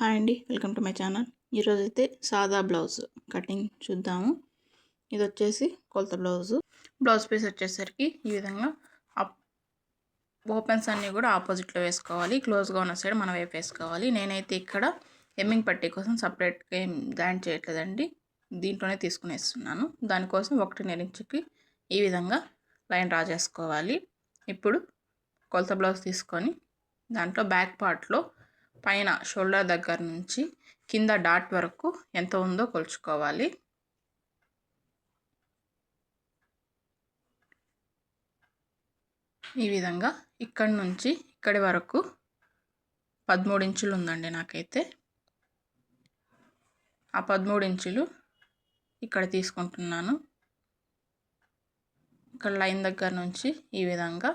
Hi అండి welcome to my channel. ఈరోజు అయితే సాదా బ్లౌజ్ కటింగ్ చూద్దాము. ఇది వచ్చేసి కొలత బ్లౌజు. బ్లౌజ్ పీస్ వచ్చేసరికి ఈ విధంగా ఓపెన్స్ అన్నీ కూడా ఆపోజిట్లో వేసుకోవాలి. క్లోజ్గా ఉన్న సైడ్ మనం వైపు వేసుకోవాలి. నేనైతే ఇక్కడ ఎమ్మింగ్ పట్టీ కోసం సపరేట్గా ఏం జాయింట్ చేయట్లేదండి. దీంట్లోనే తీసుకునేస్తున్నాను దానికోసం ఒకటి నెరించుకి ఈ విధంగా లైన్ డ్రా చేసుకోవాలి. ఇప్పుడు కొలత బ్లౌజ్ తీసుకొని దాంట్లో బ్యాక్ పార్ట్లో పైన షోల్డర్ దగ్గర నుంచి కింద డాట్ వరకు ఎంత ఉందో కొలుచుకోవాలి. ఈ విధంగా ఇక్కడి నుంచి ఇక్కడి వరకు పదమూడు ఇంచులు ఉందండి నాకైతే. ఆ పదమూడు ఇంచులు ఇక్కడ తీసుకుంటున్నాను. ఇక్కడ లైన్ దగ్గర నుంచి ఈ విధంగా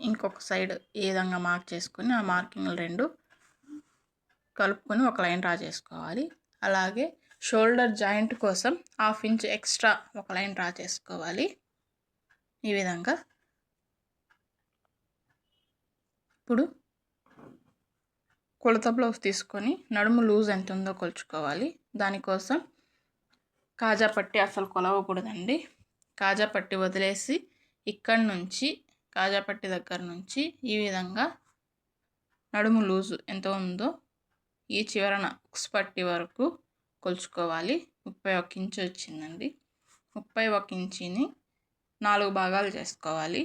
ఇంకొక సైడ్ ఈ విధంగా మార్క్ చేసుకుని ఆ మార్కింగ్లు రెండు కలుపుకొని ఒక లైన్ డ్రా చేసుకోవాలి. అలాగే షోల్డర్ జాయింట్ కోసం హాఫ్ ఇంచ్ ఎక్స్ట్రా ఒక లైన్ డ్రా చేసుకోవాలి. ఈ విధంగా. ఇప్పుడు కొలత బ్లౌజ్ తీసుకొని నడుము లూజ్ ఎంత ఉందో కొలుచుకోవాలి. దానికోసం కాజా పట్టి అసలు కొలవకూడదండి. కాజా పట్టి వదిలేసి ఇక్కడి నుంచి కాజాపట్టి దగ్గర నుంచి ఈ విధంగా నడుము లూజు ఎంత ఉందో ఈ చివరన ఉక్స్ పట్టి వరకు కొలుచుకోవాలి. ముప్పై ఒక ఇంచు వచ్చిందండి. ముప్పై ఒక ఇంచిని నాలుగు భాగాలు చేసుకోవాలి.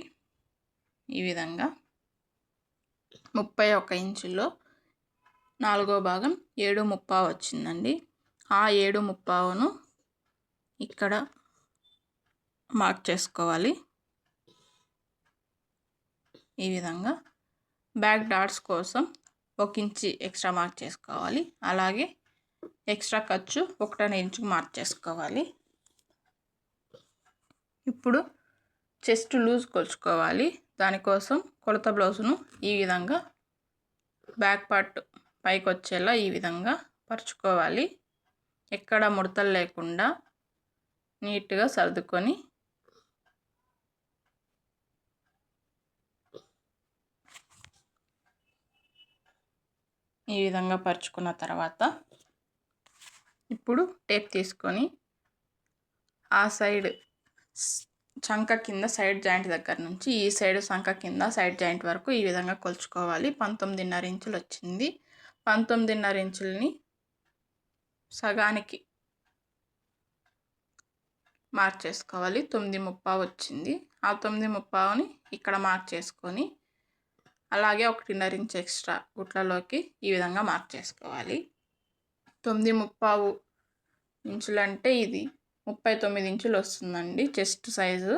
ఈ విధంగా ముప్పై ఒక ఇంచులో నాలుగో భాగం ఏడు ముప్పావు వచ్చిందండి. ఆ ఏడు ముప్పావును ఇక్కడ మార్క్ చేసుకోవాలి. ఈ విధంగా బ్యాక్ డాట్స్ కోసం ఒక ఇంచి ఎక్స్ట్రా మార్క్ చేసుకోవాలి. అలాగే ఎక్స్ట్రా ఖర్చు ఒకటనే ఇంచుకు మార్క్ చేసుకోవాలి. ఇప్పుడు చెస్ట్ లూజ్ కొలుచుకోవాలి. దానికోసం కొలత బ్లౌజ్ను ఈ విధంగా బ్యాక్ పార్ట్ పైకి వచ్చేలా ఈ విధంగా పరుచుకోవాలి. ఎక్కడ ముడతలు లేకుండా నీట్గా సర్దుకొని ఈ విధంగా పరుచుకున్న తర్వాత ఇప్పుడు టేప్ తీసుకొని ఆ సైడ్ చంక కింద సైడ్ జాయింట్ దగ్గర నుంచి ఈ సైడ్ చంక కింద సైడ్ జాయింట్ వరకు ఈ విధంగా కొలుచుకోవాలి. పంతొమ్మిదిన్నర ఇంచులు వచ్చింది. పంతొమ్మిదిన్నర ఇంచులని సగానికి మార్క్ చేసుకోవాలి తొమ్మిది ముప్పా వచ్చింది. ఆ తొమ్మిది ముప్పావుని ఇక్కడ మార్క్ చేసుకొని అలాగే ఒకటిన్నర ఇంచ్ ఎక్స్ట్రా గుట్లలోకి ఈ విధంగా మార్క్ చేసుకోవాలి. తొమ్మిది ముప్పావు ఇంచులంటే ఇది ముప్పై తొమ్మిది ఇంచులు వస్తుందండి చెస్ట్ సైజు.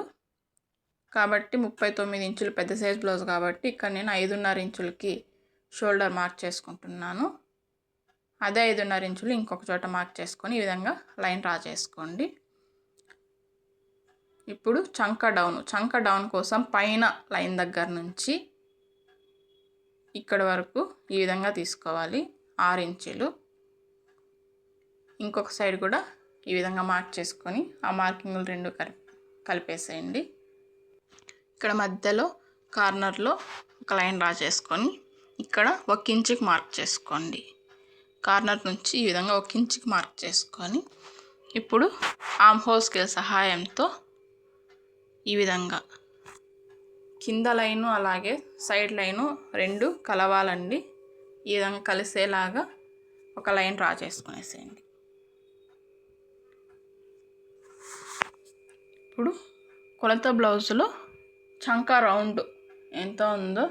కాబట్టి ముప్పై తొమ్మిది ఇంచులు పెద్ద సైజ్ బ్లౌజ్ కాబట్టి ఇక్కడ నేను ఐదున్నర ఇంచులకి షోల్డర్ మార్క్ చేసుకుంటున్నాను. అదే ఐదున్నర ఇంచులు ఇంకొక చోట మార్క్ చేసుకొని ఈ విధంగా లైన్ డ్రా చేసుకోండి. ఇప్పుడు చంక డౌన్ చంక డౌన్ కోసం పైన లైన్ దగ్గర నుంచి ఇక్కడ వరకు ఈ విధంగా తీసుకోవాలి. ఆరు ఇంచులు. ఇంకొక సైడ్ కూడా ఈ విధంగా మార్క్ చేసుకొని ఆ మార్కింగ్లు రెండు కలిపేసేయండి. ఇక్కడ మధ్యలో కార్నర్లో ఒక లైన్ డ్రా చేసుకొని ఇక్కడ ఒక ఇంచుకి మార్క్ చేసుకోండి. కార్నర్ నుంచి ఈ విధంగా ఒక ఇంచుకి మార్క్ చేసుకొని ఇప్పుడు ఆమ్ హోల్ స్కేల్ సహాయంతో ఈ విధంగా కింద లైను అలాగే సైడ్ లైను రెండు కలవాలండి. ఈ విధంగా కలిసేలాగా ఒక లైన్ డ్రా చేసుకునేసేయండి. ఇప్పుడు కొలత బ్లౌజ్లో చంకా రౌండ్ ఎంత ఉందో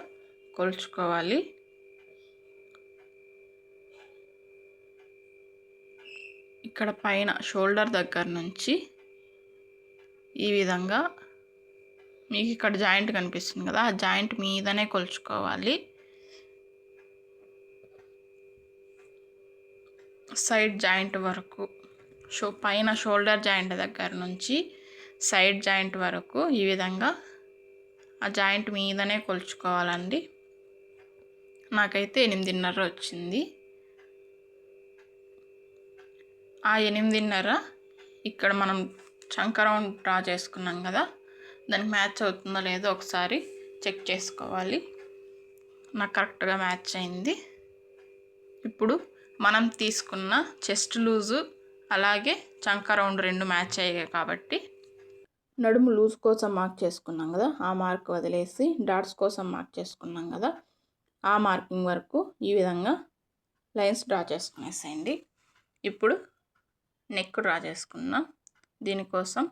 కొలుచుకోవాలి. ఇక్కడ పైన షోల్డర్ దగ్గర నుంచి ఈ విధంగా మీకు ఇక్కడ జాయింట్ కనిపిస్తుంది కదా ఆ జాయింట్ మీదనే కొలుచుకోవాలి. సైడ్ జాయింట్ వరకు షో పైన షోల్డర్ జాయింట్ దగ్గర నుంచి సైడ్ జాయింట్ వరకు ఈ విధంగా ఆ జాయింట్ మీదనే కొలుచుకోవాలండి. నాకైతే ఎనిమిదిన్నర వచ్చింది. ఆ ఎనిమిదిన్నర ఇక్కడ మనం చంకరం డ్రా చేసుకున్నాం కదా దానికి మ్యాచ్ అవుతుందో లేదో ఒకసారి చెక్ చేసుకోవాలి. నాకు కరెక్ట్గా మ్యాచ్ అయింది. ఇప్పుడు మనం తీసుకున్న చెస్ట్ లూజు అలాగే చంక రౌండ్ రెండు మ్యాచ్ అయ్యాయి కాబట్టి నడుము లూజ్ కోసం మార్క్ చేసుకున్నాం కదా ఆ మార్క్ వదిలేసి డాట్స్ కోసం మార్క్ చేసుకున్నాం కదా ఆ మార్కింగ్ వరకు ఈ విధంగా లైన్స్ డ్రా చేసుకునేసేయండి. ఇప్పుడు నెక్ డ్రా చేసుకున్నాం దీనికోసం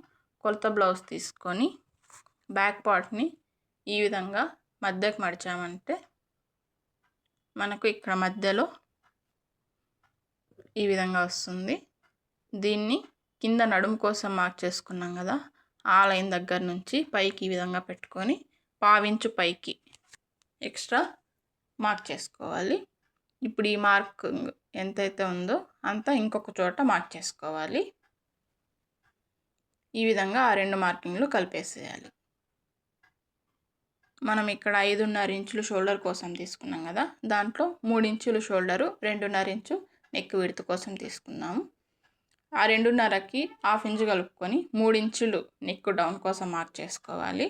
కొలత బ్లౌజ్ తీసుకొని బ్యాక్ పార్ట్ని ఈ విధంగా మధ్యకు మడిచామంటే మనకు ఇక్కడ మధ్యలో ఈ విధంగా వస్తుంది. దీన్ని కింద నడుము కోసం మార్క్ చేసుకున్నాం కదా ఆ లైన్ దగ్గర నుంచి పైకి ఈ విధంగా పెట్టుకొని పావించు పైకి ఎక్స్ట్రా మార్క్ చేసుకోవాలి. ఇప్పుడు ఈ మార్క్ ఎంతైతే ఉందో అంతా ఇంకొక చోట మార్క్ చేసుకోవాలి. ఈ విధంగా ఆ రెండు మార్కింగ్లు కలిపేసేయాలి. మనం ఇక్కడ ఐదున్నర ఇంచులు షోల్డర్ కోసం తీసుకున్నాం కదా. దాంట్లో మూడు ఇంచులు షోల్డరు రెండున్నర ఇంచు నెక్ విడత కోసం తీసుకున్నాము. ఆ రెండున్నరకి హాఫ్ ఇంచు కలుపుకొని మూడు ఇంచులు నెక్ డౌన్ కోసం మార్క్ చేసుకోవాలి.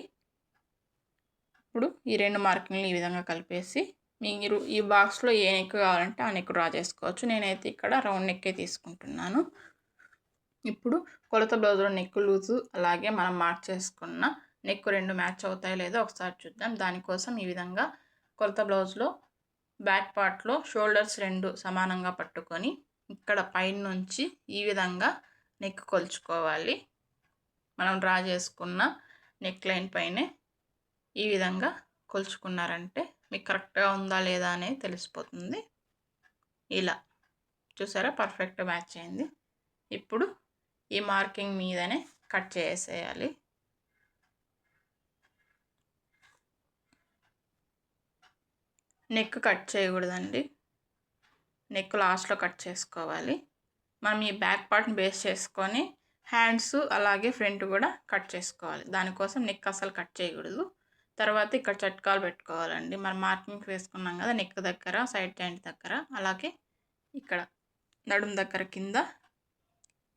ఇప్పుడు ఈ రెండు మార్కింగ్లు ఈ విధంగా కలిపేసి మీరు ఈ బాక్స్లో ఏ నెక్ కావాలంటే ఆ నెక్ డ్రా చేసుకోవచ్చు. నేనైతే ఇక్కడ రౌండ్ నెక్కే తీసుకుంటున్నాను. ఇప్పుడు కొలత బ్లౌజ్లో నెక్ లూజు అలాగే మనం మార్క్ చేసుకున్న నెక్ రెండు మ్యాచ్ అవుతాయో లేదో ఒకసారి చూద్దాం. దానికోసం ఈ విధంగా కొలత బ్లౌజ్లో బ్యాక్ పార్ట్లో షోల్డర్స్ రెండు సమానంగా పట్టుకొని ఇక్కడ పైన నుంచి ఈ విధంగా నెక్ కొలుచుకోవాలి. మనం డ్రా చేసుకున్న నెక్ లైన్ పైనే ఈ విధంగా కొలుచుకున్నారంటే మీకు కరెక్ట్గా ఉందా లేదా అనేది తెలిసిపోతుంది. ఇలా చూసారా? పర్ఫెక్ట్ మ్యాచ్ అయింది. ఇప్పుడు ఈ మార్కింగ్ మీదనే కట్ చేసేయాలి. నెక్ కట్ చేయకూడదండి. నెక్ లాస్ట్లో కట్ చేసుకోవాలి. మనం ఈ బ్యాక్ పార్ట్ని బేస్ చేసుకొని హ్యాండ్స్ అలాగే ఫ్రంట్ కూడా కట్ చేసుకోవాలి. దానికోసం నెక్ అసలు కట్ చేయకూడదు. తర్వాత ఇక్కడ చట్కాలు పెట్టుకోవాలండి. మనం మార్కింగ్ వేసుకున్నాం కదా నెక్ దగ్గర సైడ్ జాయింట్ దగ్గర అలాగే ఇక్కడ నడుము దగ్గర కింద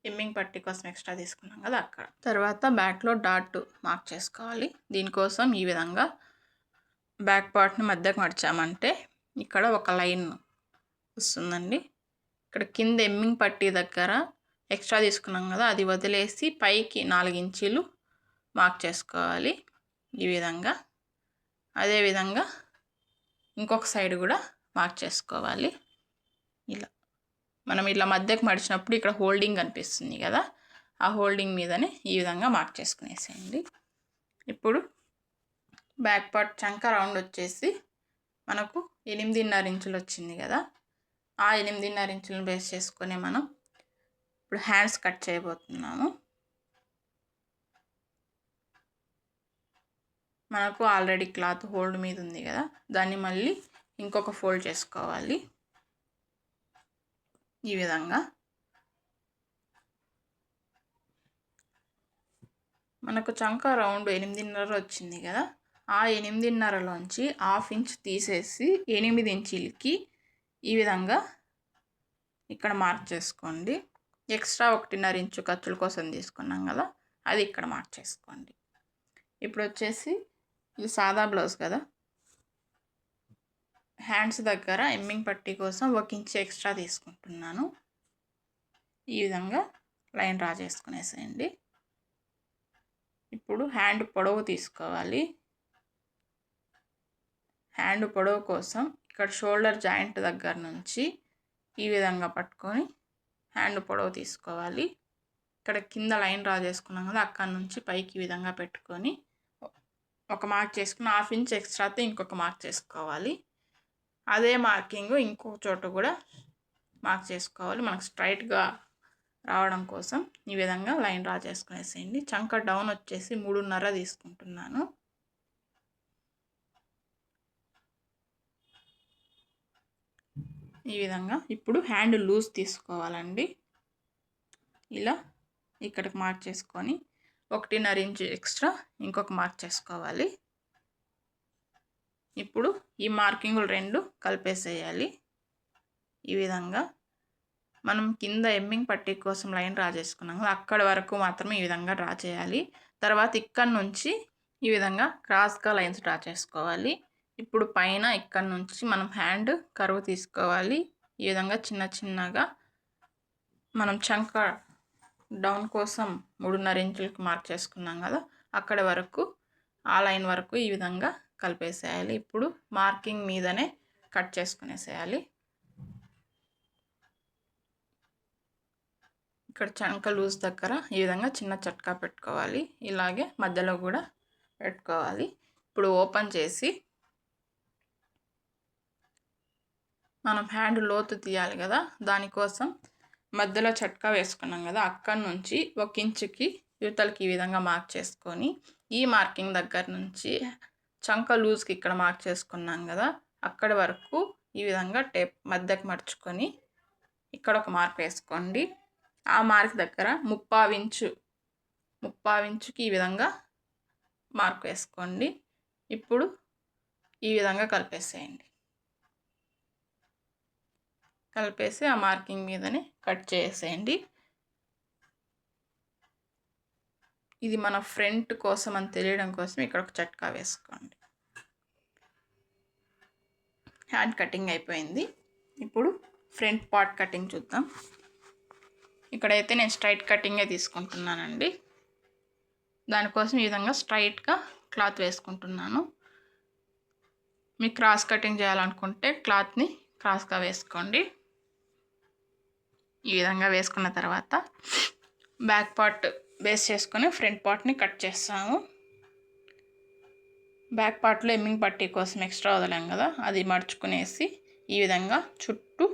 ఎమ్మింగ్ పట్టి కోసం ఎక్స్ట్రా తీసుకున్నాం కదా అక్కడ. తర్వాత బ్యాక్లో డాట్ మార్క్ చేసుకోవాలి. దీనికోసం ఈ విధంగా బ్యాక్ పార్ట్ని మధ్యకు మడిచామంటే ఇక్కడ ఒక లైన్ వస్తుందండి. ఇక్కడ కింద ఎమ్మింగ్ పట్టీ దగ్గర ఎక్స్ట్రా తీసుకున్నాం కదా అది వదిలేసి పైకి నాలుగు ఇంచీలు మార్క్ చేసుకోవాలి ఈ విధంగా. అదేవిధంగా ఇంకొక సైడ్ కూడా మార్క్ చేసుకోవాలి. ఇలా. మనం ఇలా మధ్యకు మడిచినప్పుడు ఇక్కడ హోల్డింగ్ కనిపిస్తుంది కదా ఆ హోల్డింగ్ మీదనే ఈ విధంగా మార్క్ చేసుకునేసేయండి. ఇప్పుడు బ్యాక్ పార్ట్ చంక రౌండ్ వచ్చేసి మనకు ఎనిమిదిన్నర ఇంచులు వచ్చింది కదా. ఆ ఎనిమిదిన్నర ఇంచులను బేస్ చేసుకొని మనం ఇప్పుడు హ్యాండ్స్ కట్ చేయబోతున్నాము. మనకు ఆల్రెడీ క్లాత్ హోల్డ్ మీద ఉంది కదా. దాన్ని మళ్ళీ ఇంకొక ఫోల్డ్ చేసుకోవాలి. ఈ విధంగా. మనకు చంక రౌండ్ ఎనిమిదిన్నర వచ్చింది కదా. ఆ ఎనిమిదిన్నరలోంచి హాఫ్ ఇంచ్ తీసేసి ఎనిమిది ఇంచులకి ఈ విధంగా ఇక్కడ మార్క్ చేసుకోండి. ఎక్స్ట్రా ఒకటిన్నర ఇంచు ఖర్చుల కోసం తీసుకున్నాం కదా అది ఇక్కడ మార్క్ చేసుకోండి. ఇప్పుడు వచ్చేసి ఇది సాదా బ్లౌజ్ కదా. హ్యాండ్స్ దగ్గర ఎమ్మింగ్ పట్టీ కోసం ఒక ఇంచ్ ఎక్స్ట్రా తీసుకుంటున్నాను. ఈ విధంగా లైన్ డ్రా చేసుకునేసేయండి. ఇప్పుడు హ్యాండ్ పొడవు తీసుకోవాలి. హ్యాండ్ పొడవు కోసం ఇక్కడ షోల్డర్ జాయింట్ దగ్గర నుంచి ఈ విధంగా పట్టుకొని హ్యాండ్ పొడవు తీసుకోవాలి. ఇక్కడ కింద లైన్ డ్రా చేసుకున్నాం కదా అక్కడ నుంచి పైకి ఈ విధంగా పెట్టుకొని ఒక మార్క్ చేసుకుని హాఫ్ ఇంచ్ ఎక్స్ట్రాతో ఇంకొక మార్క్ చేసుకోవాలి. అదే మార్కింగ్ ఇంకొక చోట కూడా మార్క్ చేసుకోవాలి. మనకు స్ట్రైట్గా రావడం కోసం ఈ విధంగా లైన్ డ్రా చేసుకునేసేయండి. చంక డౌన్ వచ్చేసి మూడున్నర తీసుకుంటున్నాను. ఈ విధంగా ఇప్పుడు హ్యాండ్ లూజ్ తీసుకోవాలండి. ఇలా ఇక్కడికి మార్క్ చేసుకొని ఒకటిన్నర ఇంచు ఎక్స్ట్రా ఇంకొక మార్క్ చేసుకోవాలి. ఇప్పుడు ఈ మార్కింగులు రెండు కలిపేసేయాలి. ఈ విధంగా మనం కింద ఎమ్మింగ్ పట్టీ కోసం లైన్ డ్రా చేసుకున్నాం అక్కడ వరకు మాత్రమే ఈ విధంగా డ్రా చేయాలి. తర్వాత ఇక్కడ నుంచి ఈ విధంగా క్రాస్గా లైన్స్ డ్రా చేసుకోవాలి. ఇప్పుడు పైన ఇక్కడ నుంచి మనం హ్యాండ్ కరువు తీసుకోవాలి. ఈ విధంగా చిన్న చిన్నగా మనం చంక డౌన్ కోసం మూడున్నర ఇంచులకు మార్క్ చేసుకున్నాం కదా అక్కడ వరకు ఆ లైన్ వరకు ఈ విధంగా కలిపేసేయాలి. ఇప్పుడు మార్కింగ్ మీదనే కట్ చేసుకునేసేయాలి. ఇక్కడ చంక లూజ్ దగ్గర ఈ విధంగా చిన్న చట్కా పెట్టుకోవాలి. ఇలాగే మధ్యలో కూడా పెట్టుకోవాలి. ఇప్పుడు ఓపెన్ చేసి మనం హ్యాండ్ లోతు తీయాలి కదా దానికోసం మధ్యలో చట్కా వేసుకున్నాం కదా అక్కడి నుంచి ఒక ఇంచుకి యువతలకి ఈ విధంగా మార్క్ చేసుకొని ఈ మార్కింగ్ దగ్గర నుంచి చంక లూజ్కి ఇక్కడ మార్క్ చేసుకున్నాం కదా అక్కడి వరకు ఈ విధంగా టేప్ మధ్యకి మడుచుకొని ఇక్కడ ఒక మార్క్ వేసుకోండి. ఆ మార్క్ దగ్గర ముప్పావించు ముప్పావించుకి ఈ విధంగా మార్క్ వేసుకోండి. ఇప్పుడు ఈ విధంగా కలిపేసేయండి. కలిపేసి ఆ మార్కింగ్ మీదనే కట్ చేసేయండి. ఇది మన ఫ్రంట్ కోసం అని తెలియడం కోసం ఇక్కడ ఒక చట్కా వేసుకోండి. హ్యాండ్ కటింగ్ అయిపోయింది. ఇప్పుడు ఫ్రంట్ పార్ట్ కటింగ్ చూద్దాం. ఇక్కడైతే నేను స్ట్రైట్ కటింగే తీసుకుంటున్నానండి. దానికోసం ఈ విధంగా స్ట్రైట్గా క్లాత్ వేసుకుంటున్నాను. మీకు క్రాస్ కటింగ్ చేయాలనుకుంటే క్లాత్ని క్రాస్గా వేసుకోండి. ఈ విధంగా వేసుకున్న తర్వాత బ్యాక్ పార్ట్ బేస్ చేసుకొని ఫ్రంట్ పార్ట్ని కట్ చేస్తాము. బ్యాక్ పార్ట్లో ఎమ్మింగ్ పట్టీ కోసం ఎక్స్ట్రా వదలాం కదా అది మడుచుకునేసి ఈ విధంగా చుట్టూ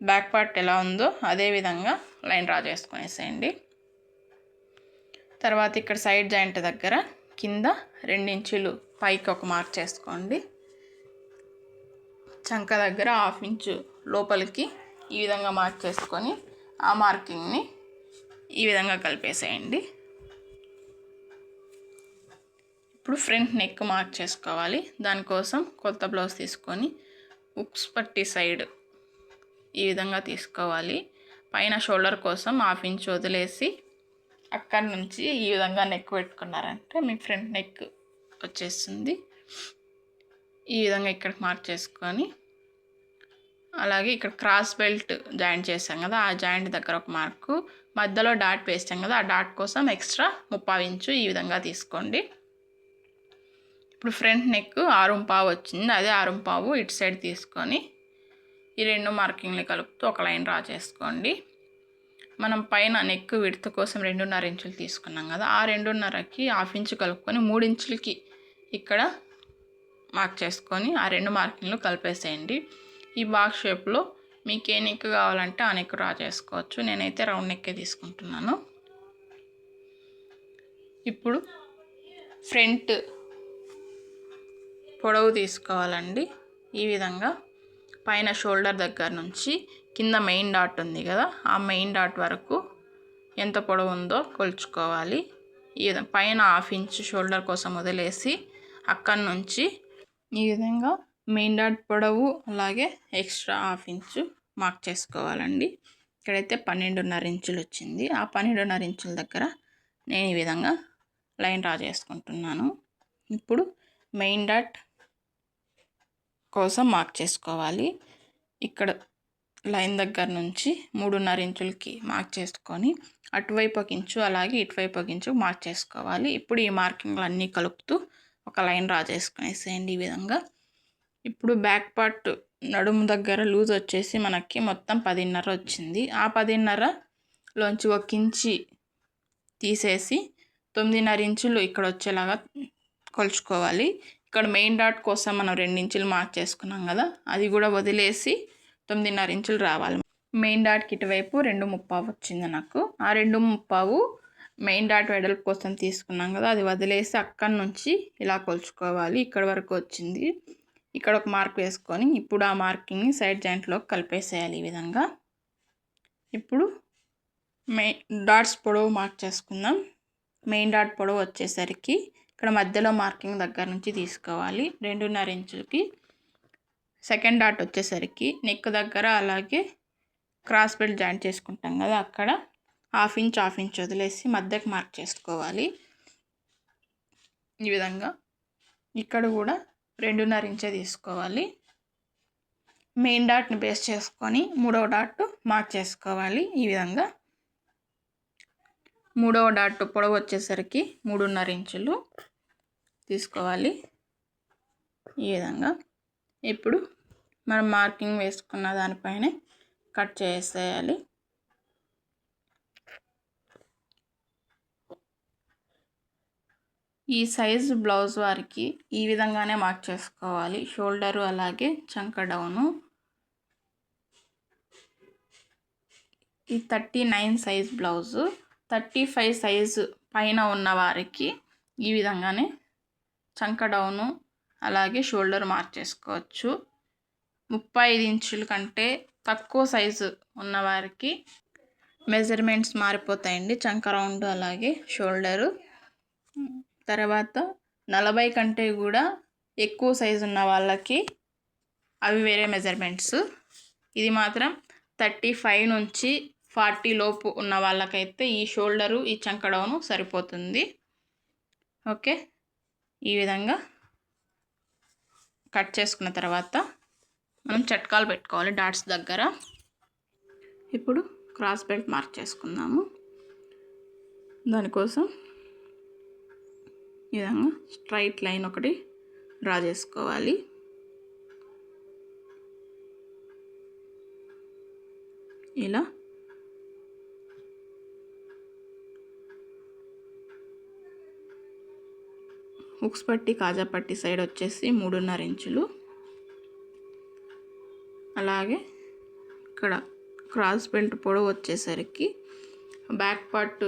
బ్యాక్ పార్ట్ ఎలా ఉందో అదే విధంగా లైన్ డ్రా చేసుకునేసేయండి. తర్వాత ఇక్కడ సైడ్ జాయింట్ దగ్గర కింద ఇంచులు పైకి ఒక మార్క్ చేసుకోండి. చంక దగ్గర హాఫ్ ఇంచు లోపలికి ఈ విధంగా మార్క్ చేసుకొని ఆ మార్కింగ్ని ఈ విధంగా కలిపేసేయండి. ఇప్పుడు ఫ్రంట్ నెక్ మార్క్ చేసుకోవాలి. దానికోసం కొత్త బ్లౌజ్ తీసుకొని ఉక్స్ పట్టి సైడ్ ఈ విధంగా తీసుకోవాలి. పైన షోల్డర్ కోసం హాఫ్ ఇంచ్ వదిలేసి అక్కడి నుంచి ఈ విధంగా నెక్ పెట్టుకున్నారంటే మీ ఫ్రంట్ నెక్ వచ్చేస్తుంది. ఈ విధంగా ఇక్కడికి మార్క్ చేసుకొని అలాగే ఇక్కడ క్రాస్ బెల్ట్ జాయింట్ చేసాం కదా ఆ జాయింట్ దగ్గర ఒక మార్కు. మధ్యలో డాట్ వేస్తాం కదా ఆ డాట్ కోసం ఎక్స్ట్రా ముప్పావు ఇంచు ఈ విధంగా తీసుకోండి. ఇప్పుడు ఫ్రంట్ నెక్ ఆరుంపావు వచ్చింది అదే ఆరుంపావు ఇటు సైడ్ తీసుకొని ఈ రెండు మార్కింగ్లు కలుపుతూ ఒక లైన్ డ్రా చేసుకోండి. మనం పైన నెక్ విడత కోసం రెండున్నర ఇంచులు తీసుకున్నాం కదా ఆ రెండున్నరకి హాఫ్ ఇంచు కలుపుకొని మూడు ఇంచులకి ఇక్కడ మార్క్ చేసుకొని ఆ రెండు మార్కింగ్లు కలిపేసేయండి. ఈ బాక్స్ షేప్లో మీకు ఏ నెక్ కావాలంటే ఆ నెక్ డ్రా చేసుకోవచ్చు. నేనైతే రౌండ్ నెక్కే తీసుకుంటున్నాను. ఇప్పుడు ఫ్రంట్ పొడవు తీసుకోవాలండి. ఈ విధంగా పైన షోల్డర్ దగ్గర నుంచి కింద మెయిన్ డాట్ ఉంది కదా ఆ మెయిన్ డాట్ వరకు ఎంత పొడవు ఉందో కొలుచుకోవాలి. ఈ పైన హాఫ్ ఇంచ్ షోల్డర్ కోసం వదిలేసి అక్కడి నుంచి ఈ విధంగా మెయిన్ డాట్ పొడవు అలాగే ఎక్స్ట్రా హాఫ్ ఇంచు మార్క్ చేసుకోవాలండి. ఇక్కడైతే పన్నెండున్నర ఇంచులు వచ్చింది. ఆ పన్నెండున్నర ఇంచుల దగ్గర నేను ఈ విధంగా లైన్ డ్రా చేసుకుంటున్నాను. ఇప్పుడు మెయిన్ డాట్ కోసం మార్క్ చేసుకోవాలి. ఇక్కడ లైన్ దగ్గర నుంచి మూడున్నర ఇంచులకి మార్క్ చేసుకొని అటువైపు ఒక ఇంచు అలాగే ఇటువైపు ఒక ఇంచు మార్క్ చేసుకోవాలి. ఇప్పుడు ఈ మార్కింగ్లు అన్నీ కలుపుతూ ఒక లైన్ డ్రా చేసుకునేసేయండి ఈ విధంగా. ఇప్పుడు బ్యాక్ పార్ట్ నడుము దగ్గర లూజ్ వచ్చేసి మనకి మొత్తం పదిన్నర వచ్చింది. ఆ పదిన్నరలోంచి ఒక ఇంచి తీసేసి తొమ్మిదిన్నర ఇంచులు ఇక్కడ వచ్చేలాగా కొలుచుకోవాలి. ఇక్కడ మెయిన్ డాట్ కోసం మనం రెండు ఇంచులు మార్క్ చేసుకున్నాం కదా అది కూడా వదిలేసి తొమ్మిదిన్నర ఇంచులు రావాలి. మెయిన్ డాట్కి ఇటువైపు రెండు ముప్పావు వచ్చింది నాకు. ఆ రెండు ముప్పావు మెయిన్ డాట్ వెడల్పు కోసం తీసుకున్నాం కదా అది వదిలేసి అక్కడి నుంచి ఇలా కొలుచుకోవాలి. ఇక్కడ వరకు వచ్చింది. ఇక్కడ ఒక మార్క్ వేసుకొని ఇప్పుడు ఆ మార్కింగ్ని సైడ్ జాయింట్లో కలిపేసేయాలి ఈ విధంగా. ఇప్పుడు మెయిన్ డాట్స్ పొడవు మార్క్ చేసుకుందాం. మెయిన్ డాట్ పొడవు వచ్చేసరికి ఇక్కడ మధ్యలో మార్కింగ్ దగ్గర నుంచి తీసుకోవాలి రెండున్నర ఇంచులకి. సెకండ్ డాట్ వచ్చేసరికి నెక్ దగ్గర అలాగే క్రాస్ బెల్ట్ జాయింట్ చేసుకుంటాం కదా అక్కడ. హాఫ్ ఇంచ్ హాఫ్ ఇంచ్ వదిలేసి మధ్యకి మార్క్ చేసుకోవాలి. ఈ విధంగా. ఇక్కడ కూడా రెండున్నర ఇంచే తీసుకోవాలి. మెయిన్ డాట్ని బేస్ చేసుకొని మూడవ డాట్ మార్క్ చేసుకోవాలి ఈ విధంగా. మూడవ డాట్ పొడవు వచ్చేసరికి మూడున్నర ఇంచులు తీసుకోవాలి ఈ విధంగా. ఇప్పుడు మనం మార్కింగ్ వేసుకున్న దానిపైనే కట్ చేసేయాలి. ఈ సైజు బ్లౌజ్ వారికి ఈ విధంగానే మార్క్ చేసుకోవాలి. షోల్డరు అలాగే చంక డౌను. ఈ thirty nine size blouse. Thirty five size పైన ఉన్న వారికి ఈ విధంగానే చంక డౌను అలాగే షోల్డర్ మార్క్ చేసుకోవచ్చు. ముప్పై ఐదు ఇంచుల కంటే తక్కువ సైజు ఉన్నవారికి మెజర్మెంట్స్ మారిపోతాయండి. చంక రౌండ్ అలాగే షోల్డరు. తర్వాత నలభై కంటే కూడా ఎక్కువ సైజు ఉన్న వాళ్ళకి అవి వేరే మెజర్మెంట్స్ ఇది మాత్రం థర్టీ ఫైవ్ నుంచి ఫార్టీ లోపు ఉన్న వాళ్ళకైతే ఈ షోల్డరు ఈ చంకడౌను సరిపోతుంది. ఓకే? ఈ విధంగా కట్ చేసుకున్న తర్వాత మనం చట్కాలు పెట్టుకోవాలి డాట్స్ దగ్గర. ఇప్పుడు క్రాస్ బెల్ట్ మార్క్ చేసుకుందాము. దానికోసం ఈ విధంగా స్ట్రైట్ లైన్ ఒకటి డ్రా చేసుకోవాలి ఇలా. హుక్స్ పట్టి కాజా పట్టి సైడ్ వచ్చేసి మూడున్నర ఇంచులు. అలాగే ఇక్కడ క్రాస్ బెల్ట్ పొడవు వచ్చేసరికి బ్యాక్ పార్ట్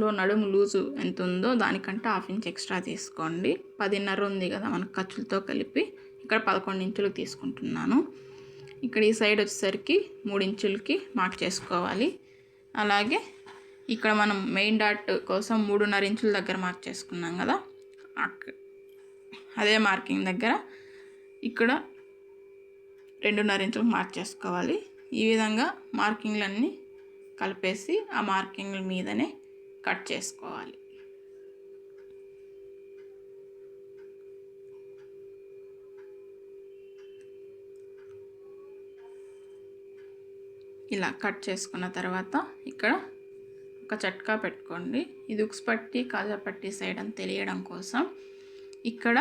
లో నడుము లూజు ఎంత ఉందో దానికంటే హాఫ్ ఇంచ్ ఎక్స్ట్రా తీసుకోండి. పదిన్నర ఉంది కదా మనకు ఖర్చులతో కలిపి. ఇక్కడ పదకొండు ఇంచులకు తీసుకుంటున్నాను. ఇక్కడ ఈ సైడ్ వచ్చేసరికి మూడు ఇంచులకి మార్క్ చేసుకోవాలి. అలాగే ఇక్కడ మనం మెయిన్ డాట్ కోసం మూడున్నర ఇంచుల దగ్గర మార్క్ చేసుకున్నాం కదా. అదే మార్కింగ్ దగ్గర ఇక్కడ రెండున్నర ఇంచులకు మార్క్ చేసుకోవాలి. ఈ విధంగా మార్కింగ్లన్నీ కలిపేసి ఆ మార్కింగ్ల మీదనే కట్ చేసుకోవాలి. ఇలా కట్ చేసుకున్న తర్వాత ఇక్కడ ఒక చట్కా పెట్టుకోండి. ఇది ఉక్స్ పట్టి కాజా పట్టి సైడ్ అని తెలియడం కోసం ఇక్కడ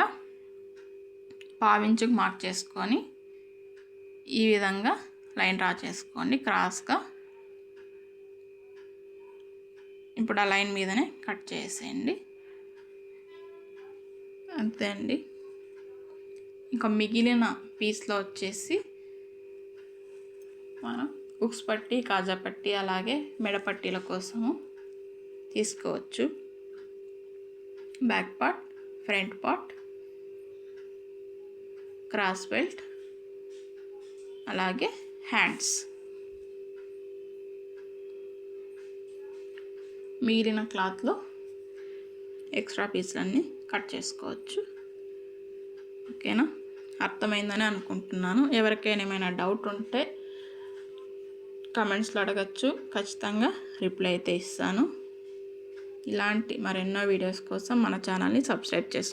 పావించుకు మార్క్ చేసుకొని ఈ విధంగా లైన్ డ్రా చేసుకోండి. క్రాస్గా ఇప్పుడు ఆ లైన్ మీదనే కట్ చేసేయండి. అంతే అండి. ఇంకా మిగిలిన పీస్లో వచ్చేసి మనం ఉక్స్ పట్టి కాజా పట్టి అలాగే మెడపట్టీల కోసము తీసుకోవచ్చు. Back part front part cross belt అలాగే హ్యాండ్స్. మిగిలిన క్లాత్లో ఎక్స్ట్రా పీసులన్నీ కట్ చేసుకోవచ్చు. ఓకేనా? అర్థమైందని అనుకుంటున్నాను. ఎవరికైనా ఏమైనా డౌట్ ఉంటే కమెంట్స్లో అడగచ్చు. ఖచ్చితంగా రిప్లై అయితే ఇస్తాను. ఇలాంటి మరెన్నో వీడియోస్ కోసం మన ఛానల్ని సబ్స్క్రైబ్ చేసుకోండి